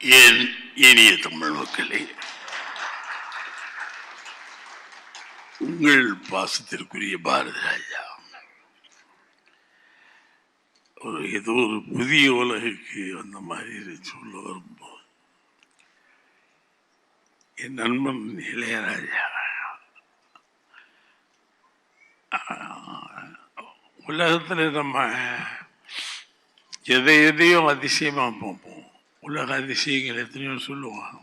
என் இனிய தமிழ் மக்களே உங்கள் பாசத்திற்குரிய பாரதி ராஜா ஒரு ஏதோ ஒரு புதிய உலகுக்கு அந்த மாதிரி சொல்ல வரும்போது என் நண்பன் இளையராஜா உலகத்தில் நம்ம எதை எதையும் அதிசயமாக பார்ப்போம். உலக அதிசயங்கள் எத்தனையோ சொல்லுவாங்க.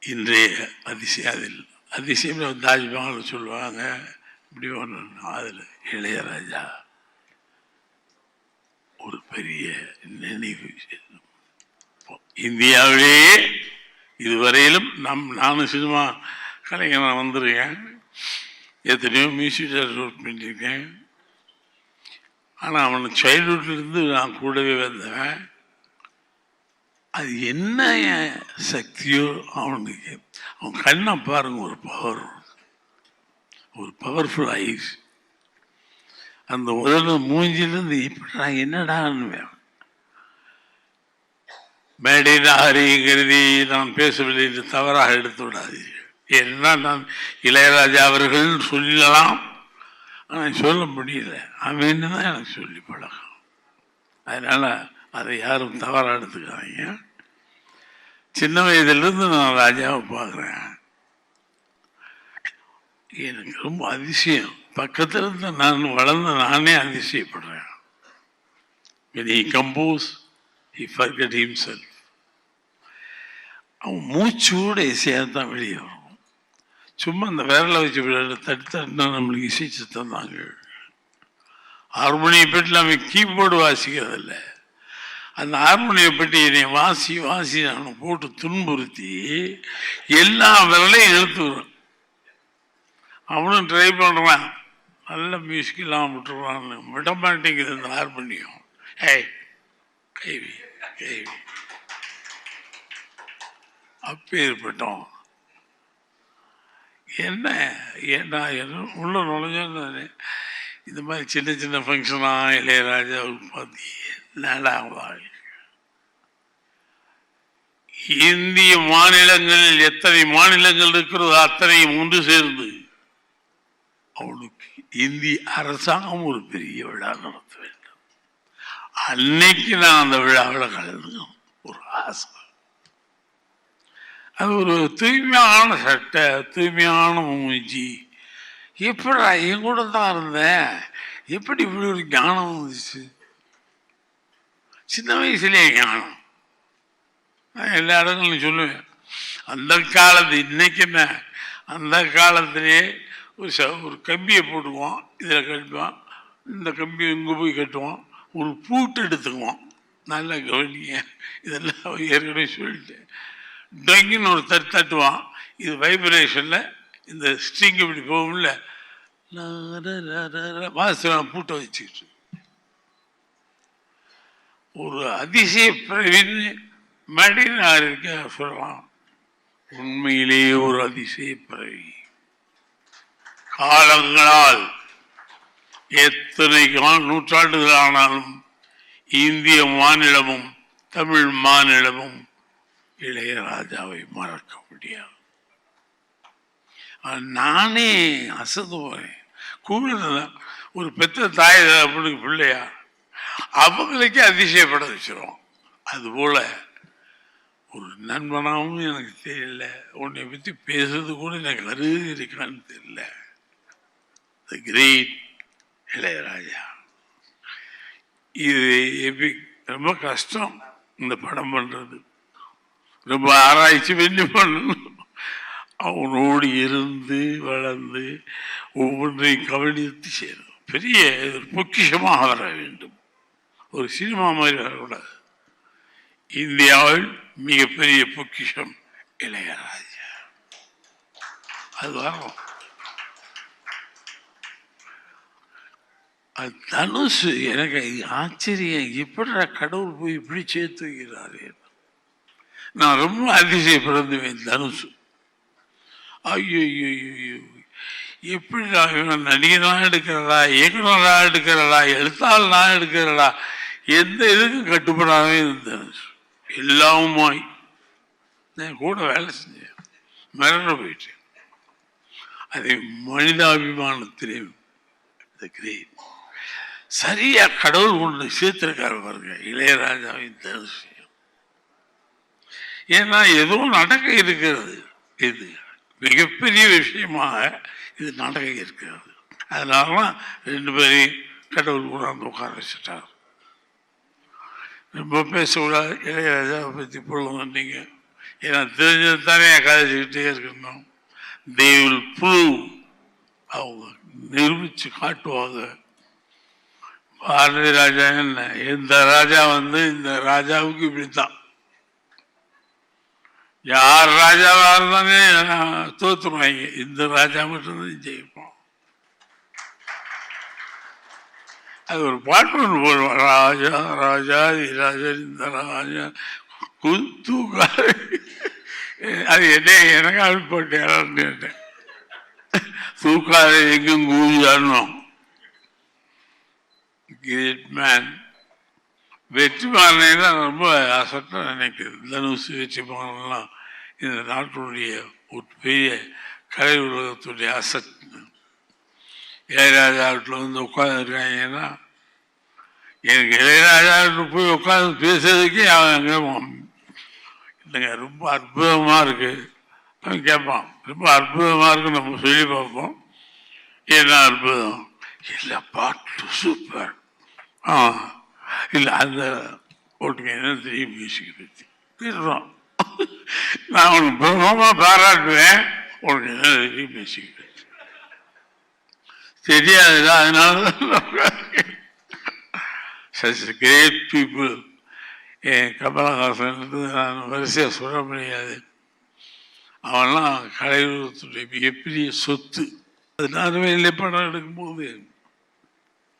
இன்றைய அதிசயம் அதில். அதிசயம் தாஜ்மஹால் சொல்லுவாங்க. இப்படி ஒன்று அதில் இளையராஜா. ஒரு பெரிய நினைவு. இந்தியாவிலேயே இதுவரையிலும் நம் நானும் சினிமா கலைஞனாக வந்திருக்கேன். எத்தனையோ மியூசிக் ஒர்க் பண்ணியிருக்கேன். ஆனால் அவனை சைல்ட்ஹுட்லேருந்து நான் கூடவே வந்தவன். அது என்ன சக்தியோ அவனுக்கு. அவன் கண்ணை பாருங்க ஒரு பவர் ஒரு பவர்ஃபுல் ஐஸ் அந்த உதடு மூஞ்சிலிருந்து இப்படா என்னடான்னு மேடையில் ஹரிங்கிறதி நான் பேசவில்லை என்று தவறாக எடுத்து விடாதீர்கள். ஏன்னா நான் இளையராஜா அவர்கள் சொல்லலாம். ஆனால் சொல்ல முடியல. அவன் தான் எனக்கு சொல்லி பழக்கம் அதனால் அதை யாரும் தவறாக எடுத்துக்காதீங்க. சின்ன வயதிலிருந்து நான் ராஜாவை பார்க்குறேன். எனக்கு ரொம்ப அதிசயம். பக்கத்தில் இருந்து நான் வளர்ந்த நானே அதிசயப்படுறேன். When compose compose he forget himself. அவன் மூச்சோட இசையாக தான் வெளியே வரும் சும்மா அந்த விரலை வச்சு விளையாட தட்டு தட்டுனா நம்மளுக்கு இசைச்சு தந்தாங்க ஹார்மோனியை பெற்று நம்ம கீபோர்டு வாசிக்கிறதில்லை. அந்த ஹார்மோனியை பற்றி என்னை வாசி வாசி நான் போட்டு துன்புறுத்தி எல்லா விரலையும் இழுத்து வரும் அவனும் ட்ரை பண்ணுறான் நல்ல மியூசிக் இல்லாமல் விட்டுருவான்னு விட மாட்டேங்குது இந்த ஹார்மோனியம். ஏய் கைவி கைவி. அப்பேற்பட்டோம் என்ன ஏன்னா என்ன உள்ள நுழைஞ்சோன்னு இந்த மாதிரி சின்ன சின்ன ஃபங்க்ஷனாக இளையராஜா பார்த்து என்னடா வாழ் இந்திய மாநிலங்களில் எத்தனை மாநிலங்கள் இருக்கிறதோ அத்தனையும் ஒன்று சேர்ந்து அவனுக்கு இந்திய அரசாங்கம் ஒரு பெரிய விழா நடத்த வேண்டும். அன்னைக்கு நான் அந்த விழாவில் கலந்துக்கணும் ஒரு ஆசை. அது ஒரு தூய்மையான சட்டை தூய்மையான மூஞ்சி. எப்படா என் கூட தான் இருந்தேன்? எப்படி இப்படி ஒரு ஞானம் வந்துச்சு? சின்ன வயசுலேயே ஞானம். எல்லா இடங்களும் சொல்லுவேன் அந்த காலத்து இன்னைக்கு என்ன அந்த காலத்திலே ஒரு ச ஒரு கம்பியை போட்டுக்குவோம். இதில் கட்டுவோம். இந்த கம்பியை இங்கே போய் கட்டுவோம். ஒரு பூட்டு எடுத்துக்குவோம். நல்லா கவனிங்க. இதெல்லாம் ஏற்கனவே சொல்லிட்டேன். டொங்கின்னு ஒரு தட்டு தட்டுவான் இது வைப்ரேஷனில் இந்த ஸ்ட்ரிங் இப்படி போகும்ல. வாசம் பூட்டை வச்சுக்கிட்டு ஒரு அதிசய பிரவின்னு மடினாருக்கு சொல்லலாம் உண்மையிலேயே ஒரு அதிசய பிறவி காலங்களால் எத்தனை நூற்றாண்டுகள் ஆனாலும் இந்திய மாநிலமும் தமிழ் மாநிலமும் இளையராஜாவை மறக்க முடியாது. நானே அசந்து போறேன் கூட ஒரு பெத்த தாய் அப்படி பிள்ளையா அவங்களுக்கே அதிசயப்பட வச்சிருவோம். அதுபோல ஒரு நண்பனாகவும் எனக்கு தெரியல. உன்னை பற்றி பேசுறது கூட எனக்கு அருகு இருக்கான்னு தெரியல. The great Ilaiyaraaja. இது எப்படி ரொம்ப கஷ்டம் இந்த படம் பண்ணுறது ரொம்ப ஆராய்ச்சி பண்ணி பண்ணணும். அவனோடு இருந்து வளர்ந்து ஒவ்வொன்றையும் கவனித்து செய்யணும் பெரிய பொக்கிஷமாக வர வேண்டும். ஒரு சினிமா மாதிரி வரக்கூடாது. இந்தியாவில் மிகப்பெரிய பொக்கிஷம் இளையராஜா. அது வரும் அது தனுசு எனக்கு ஆச்சரியம். எப்படி கடவுள் போய் இப்படி சேர்த்துக்கிறாரு நான் ரொம்ப அதிசயப்படுத்துவேன் தனுசு. ஐயோ ஐயோ ஐயோ எப்படி நான் இவன் நடிகனாக எடுக்கிறதா இயக்குனராக எடுக்கிறதா எழுத்தாளனாக எடுக்கிறதா எந்த இதுக்கும் கட்டுப்படாமே இருந்தேன் எல்லாமுமாய். நான் கூட வேலை செஞ்சேன். மிரண்டு போயிட்டேன். அதை மனிதாபிமானத்திலே the சரியா கடவுள் ஒன்று சேர்த்திருக்காரு பாருங்க இளையராஜாவின் தரிசனம். ஏன்னா ஏதோ நடக்க இருக்கிறது. இது மிகப்பெரிய விஷயமாக இது நடக்க இருக்கிறது. அதனால தான் ரெண்டு பேரையும் கடவுள் கொண்டாந்து உட்கார வச்சுட்டார் ரொம்ப பேசக்கூடாது இளையராஜாவை பற்றி பொழுது நீங்கள் ஏன்னா தெரிஞ்சது தானே கதைச்சிக்கிட்டே இருக்கணும். They will அவங்க நிரூபித்து காட்டுவாங்க. பாரதி ராஜா என்ன? இந்த ராஜா வந்து இந்த ராஜாவுக்கு இப்படித்தான். யார் ராஜாவாக இருந்தாலே தோற்றுருவாங்க இந்த ராஜா மட்டும்தான் ஜெயிப்போம். அது ஒரு பாட்டு ஒன்று போடுவான். ராஜா ராஜா ராஜா இந்த ராஜா குத்துக்கார அது என்ன எனக்கு அது கேட்டேன். தூக்காத எங்கும் கூஞ்சாடணும் கிரேட் மேன் வெற்றிமாறனை தான் ரொம்ப அசட்டாக நினைக்கிறது தனுஷ் வெற்றிமாறன்லாம் இந்த நாட்டினுடைய ஒரு பெரிய கலை உலகத்துடைய அசட். இளையராஜா வீட்டில் வந்து உட்காந்துருக்காங்கன்னா எனக்கு இளையராஜா போய் உட்காந்து பேசுறதுக்கு அவன் அங்கே இல்லைங்க ரொம்ப அற்புதமாக இருக்குது அவன் கேட்பான் ரொம்ப அற்புதமாக இருக்கு நம்ம சொல்லி பார்ப்போம். என்ன அற்புதம்? இல்லை பாட்டு சூப்பர். ஆ இல்லை அந்த ஓட்டுங்க என்ன தெரியும் மியூசிக் பற்றி பேசுகிறோம் நான் உனக்கு பிரமமாக பாராட்டுவேன். உனக்கு என்ன தெரியும் மியூசிக் பற்றி தெரியாதுதான் அதனால சச் கிரேட் பீப்புள். என் கமலஹாசன் நான் வரிசையாக சொல்ல முடியாது. அவன்லாம் கலையுலகத்துடைய மிகப்பெரிய சொத்து. அது பதினாறு வயதிலே படம் எடுக்கும்போது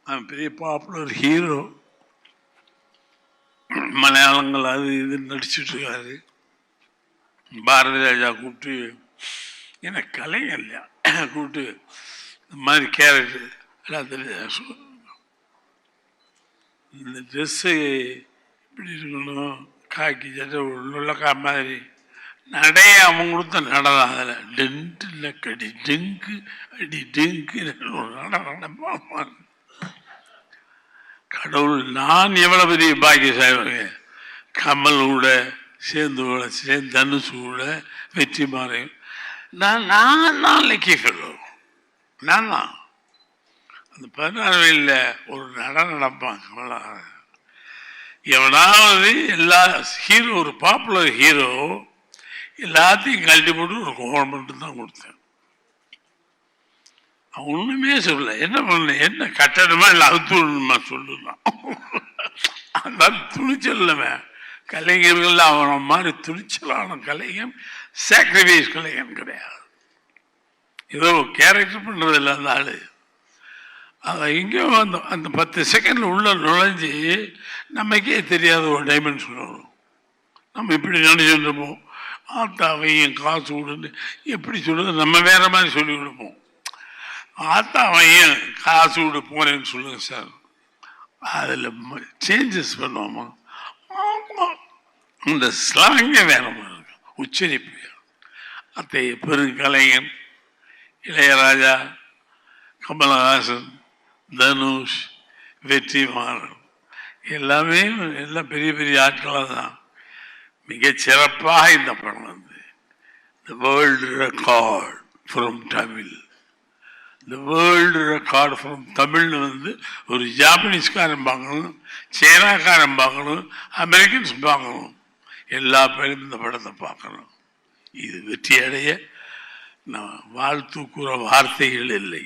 அவன் பெரிய பாப்புலர் ஹீரோ மலையாளங்கள் அது இது நடிச்சிட்டு இருக்காரு. பாரதி ராஜா கூப்பிட்டு எனக்கு கலைஞர் இல்லையா கூப்பிட்டு இந்த மாதிரி கேரக்டர் எல்லாத்துலேயும் இந்த ட்ரெஸ்ஸு இப்படி இருக்கணும்? காக்கி சட்டை உள்ளக்கா மாதிரி. நடைய அவன் கொடுத்த நடனம் அதில். டென்ட்டில் கடி டெங்கு அடி டெங்கு நட நடப்பான் கடவுள் நான் எவ்வளோ பெரிய பாக்கியசாலிங்க கமல் கூட சேர்ந்து கூட சேர்ந்து தனுசு கூட வெற்றி மாறையும் நான் நான் தான் லக்கி ஃபெல்லோ நான் தான். அந்த பதினாறு வயதில் ஒரு நடனம் நடப்பான் எவனாவது எல்லா ஹீரோ ஒரு பாப்புலர் ஹீரோ எல்லாத்தையும் கழட்டி போட்டு ஒரு கோவம் மட்டும் தான் கொடுத்தேன். அவன் ஒன்றுமே சொல்லல. என்ன பண்ண என்ன கட்டணமா இல்லை அவுத்து விடணுமா சொல்லலாம் அந்த துணிச்சல் இல்லவன் கலைஞர்கள் அவன மாதிரி துணிச்சலான கலைஞன் சாக்ரிஃபைஸ் கலைஞன் கிடையாது. ஏதோ கேரக்டர் பண்ணுறது இல்லை அந்த ஆள். அதை இங்கே அந்த அந்த பத்து செகண்டில் உள்ள நுழைஞ்சு நமக்கே தெரியாத ஒரு டைமென்ஷன் வரும் நம்ம இப்படி நினைச்சுட்டு ஆத்தாவை ஆத்தாவையும் காசு விடுன்னு எப்படி சொல்கிறது நம்ம வேறு மாதிரி சொல்லி கொடுப்போம். ஆத்தாவையும் காசு விடு போகிறேன்னு சொல்லுங்கள் சார் அதில் சேஞ்சஸ் பண்ணுவோமா? இந்த ஸ்லாங்கே வேற மாதிரி இருக்கும் உச்சரிப்பு. அத்தைய பெருங்கலைஞன் இளையராஜா கமலஹாசன் தனுஷ் வெற்றிமாறன். எல்லாமே எல்லாம் பெரிய பெரிய ஆட்களாக தான். மிக சிறப்பாக இந்த படம் வந்து. The world record from Tamil the world record from தமிழ்னு வந்து ஒரு ஜாப்பனீஸ்காரன் பார்க்கணும் சைனாக்காரன் பார்க்கணும் அமெரிக்கன்ஸ் பார்க்கணும் எல்லா பேரும் இந்த படத்தை பார்க்கணும் இது வெற்றி அடைய நான் வாழ்த்து கூற வார்த்தைகள் இல்லை.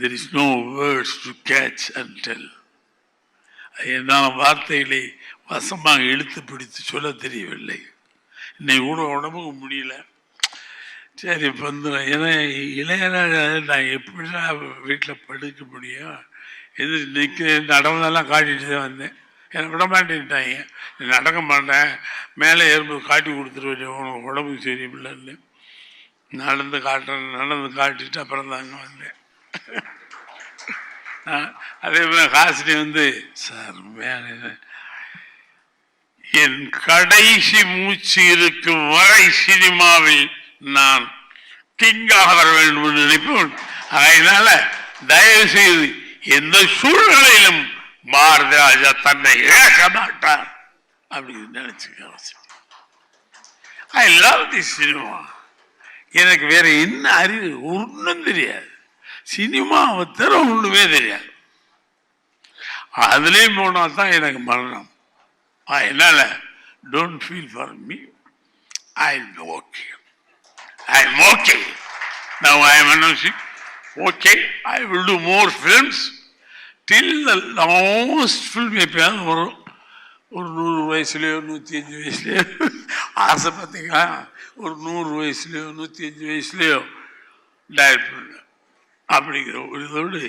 There is no words to catch and tell என்னால் வார்த்தைகளை வசமாக இழுத்து பிடித்து சொல்ல தெரியவில்லை. இன்னைக்கு கூட உடம்புக்கு முடியல. சரி இப்போ ஏன்னா இளையராஜா நான் எப்படின்னா வீட்டில் படுக்க முடியும்? எது நிற்கிறேன் நடந்தெல்லாம் காட்டிட்டு தான் வந்தேன். என்னை விட மாட்டேன்ட்டாங்க. நடக்க மாட்டேன். மேலே ஏறும்போது காட்டி கொடுத்துருவேன். உனக்கு உடம்புக்கு சரியில்லைன்னு. நடந்து காட்டுறேன். நடந்து காட்டிட்டு அப்புறம் தாங்க வந்தேன். அதே மாதிரி ஹாசினி வந்து சார் என் கடைசி மூச்சு இருக்கும் வரை சினிமாவில் நான் கிங்காக வர வேண்டும் என்று நினைப்பேன். அதனால தயவு செய்து எந்த சூழ்நிலையிலும் பாரதி ராஜா தன்னை இழக்க மாட்டார். அப்படின்னு நினைச்சுக்க அவசியம் ஐ லவ் தி சினிமா எனக்கு வேற என்ன அறிவு? ஒன்றும் தெரியாது. சினிமாவை தர ஒண்ணுமே தெரியாது. அதுலேயும் போனா தான் எனக்கு மரணம். அதனால don't feel for me I okay I am okay now I am announcing okay I will do more films till the last film எப்பயாவது வரும் ஒரு நூறு வயசுலேயோ நூற்றி அஞ்சு வயசுலையோ ஆசை பார்த்தீங்களா ஒரு நூறு வயசுலையோ நூற்றி அஞ்சு வயசுலையோ டைரக்ட் பண்ண. அப்படிங்கிற ஒரு இதோடு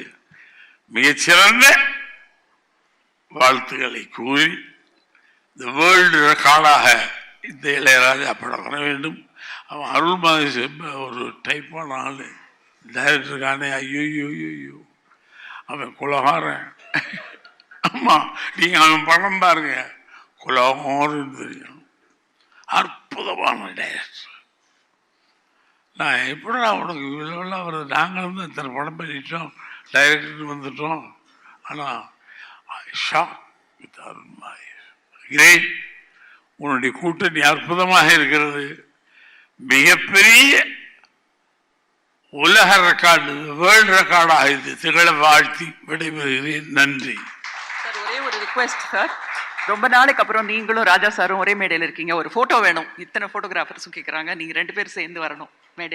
மிகச்சிறந்த வாழ்த்துக்களை கூறி இந்த வேர்ல்டு ரெக்கார்டாக இந்த இளையராஜா படம் வர வேண்டும். அவன் அருள்மாதி செம்ப ஒரு டைப்பான ஆள். டைரக்டருக்கானே ஐயோ ஐயோ அவன் குலகாரன். ஆமாம் நீங்கள் அவன் படம் பாருங்க. குலகாரன் தெரியும். அற்புதமான டைரக்டர் நான் எப்படா உனக்கு இவ்வளோலாம் வருது? நாங்களும் தான் இத்தனை படம் பண்ணிட்டோம். டைரக்டர் வந்துட்டோம். ஆனால் ஷாக் வித் அருண்மாய் கிரேட் உன்னுடைய கூட்டணி அற்புதமாக இருக்கிறது. மிகப்பெரிய உலக ரெக்கார்டு வேர்ல்டு ரெக்கார்டாக இது. திகழ வாழ்த்தி விடைபெறுகிறேன். நன்றி. ஒரே ஒரு ரிக்வெஸ்ட் சார். ரொம்ப நாளைக்கு அப்புறம் நீங்களும் ராஜா சாரும் ஒரே மேடையில் இருக்கீங்க. ஒரு ஃபோட்டோ வேணும். இத்தனை ஃபோட்டோகிராஃபர்ஸும் கேட்குறாங்க நீங்கள் ரெண்டு பேரும் சேர்ந்து வரணும். மேடையில்.